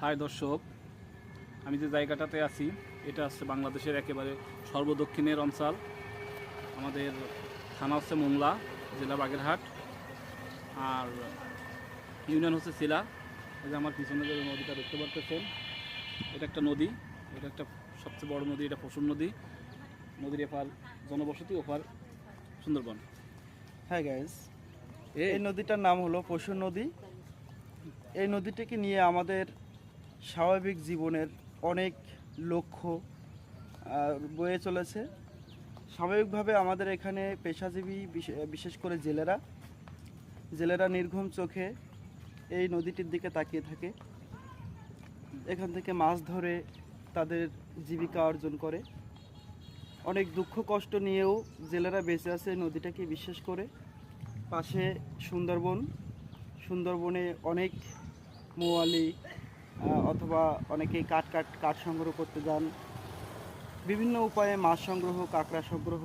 High দর্শক আমি যে জায়গাটাতে আছি এটা হচ্ছে বাংলাদেশের একেবারে সর্বদক্ষিণের অঞ্চল। আমাদের থানা হচ্ছে মোংলা জেলা বাগেরহাট। আর ইউনিয়ন হচ্ছে শিলা। এই যে আমার পিছনে যে নদীটা দেখতে পাচ্ছেন এটা একটা নদী। এটা একটা সবচেয়ে বড় নদী এটা পশুর নদী। নদীর এপার জনবসতি ওপার সুন্দরবন। হ্যাঁ গাইজ এই নদীটার নাম হলো পশুর নদী। এই নদীটিকে নিয়ে আমাদের স্বাভাবিক জীবনের অনেক লক্ষ্য বয়ে চলেছে। স্বাভাবিকভাবে আমাদের এখানে পেশাজীবী, বিশে- বিশেষ করে জেলেরা জেলেরা নির্ঘুম চোখে এই নদীটির দিকে তাকিয়ে থাকে। এখান থেকে মাছ ধরে তাদের জীবিকা অর্জন করে। অনেক দুঃখ কষ্ট নিয়েও জেলেরা বেঁচে আছে নদীটাকে বিশ্বাস করে। পাশে সুন্দরবন, সুন্দরবনে অনেক মোয়ালি অথবা অনেকেই কাঠ কাঠ কাঠ সংগ্রহ করতে যান। বিভিন্ন উপায়ে মাছ সংগ্রহ কাঁকড়া সংগ্রহ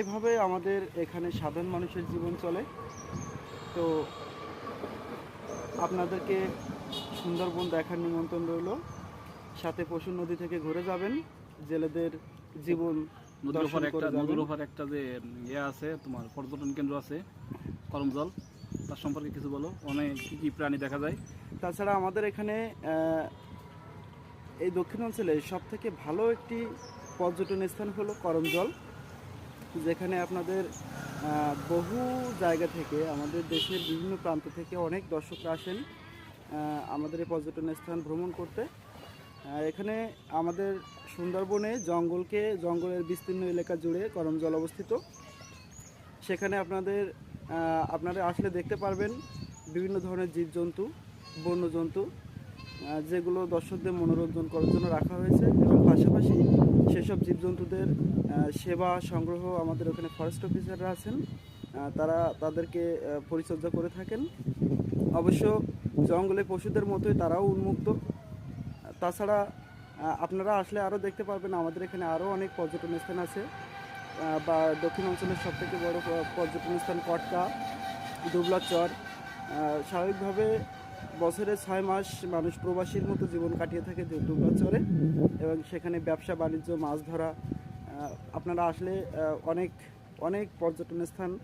এভাবে আমাদের এখানে সাধারণ মানুষের জীবন চলে। তো আপনাদেরকে সুন্দরবন দেখার নিমন্ত্রণ রইল। সাথে পশু নদী থেকে ঘুরে যাবেন। জেলেদের জীবন নদীর ওপর একটা নদীর ওপর একটা যে ইয়ে আছে তোমার পর্যটন কেন্দ্র আছে করমজল। তার সম্পর্কে কিছু বলো। অনেক কি কি প্রাণী দেখা যায়? তাছাড়া আমাদের এখানে এই দক্ষিণাঞ্চলে সব থেকে ভালো একটি পর্যটন স্থান হলো করমজল, যেখানে আপনাদের বহু জায়গা থেকে আমাদের দেশের বিভিন্ন প্রান্ত থেকে অনেক দর্শকরা আসেন আমাদের এই পর্যটন স্থান ভ্রমণ করতে। এখানে আমাদের সুন্দরবনে জঙ্গলকে, জঙ্গলের বিস্তীর্ণ এলাকা জুড়ে করমজল অবস্থিত। সেখানে আপনাদের আপনারা আসলে দেখতে পারবেন বিভিন্ন ধরনের জীবজন্তু বন্যজন্তু আহ, যেগুলো দর্শকদের মনোরঞ্জন করার জন্য রাখা হয়েছে এবং পাশাপাশি সেসব জীবজন্তুদের সেবা সংগ্রহ আমাদের ওখানে ফরেস্ট অফিসাররা আছেন। তারা তাদেরকে পরিচর্যা করে থাকেন। অবশ্য জঙ্গলে পশুদের মতোই তারাও উন্মুক্ত। তাছাড়া আপনারা আসলে আরও দেখতে পারবেন আমাদের এখানে আরও অনেক পর্যটন স্থান আছে। বা দক্ষিণ অঞ্চলের সবথেকে বড় পর্যটন স্থান কটকা দুবলাচর স্বাভাবিকভাবে বছরে ছয় মাস মানুষ প্রবাসীর মতো জীবন কাটিয়ে থাকে দু- দুবলাচরে এবং সেখানে ব্যবসা, বাণিজ্য, মাছ ধরা আপনারা আসলে অনেক অনেক পর্যটন স্থান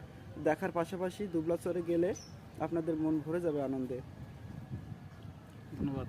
দেখার পাশাপাশি দুবলাচরে গেলে আপনাদের মন ভরে যাবে আনন্দে। ধন্যবাদ।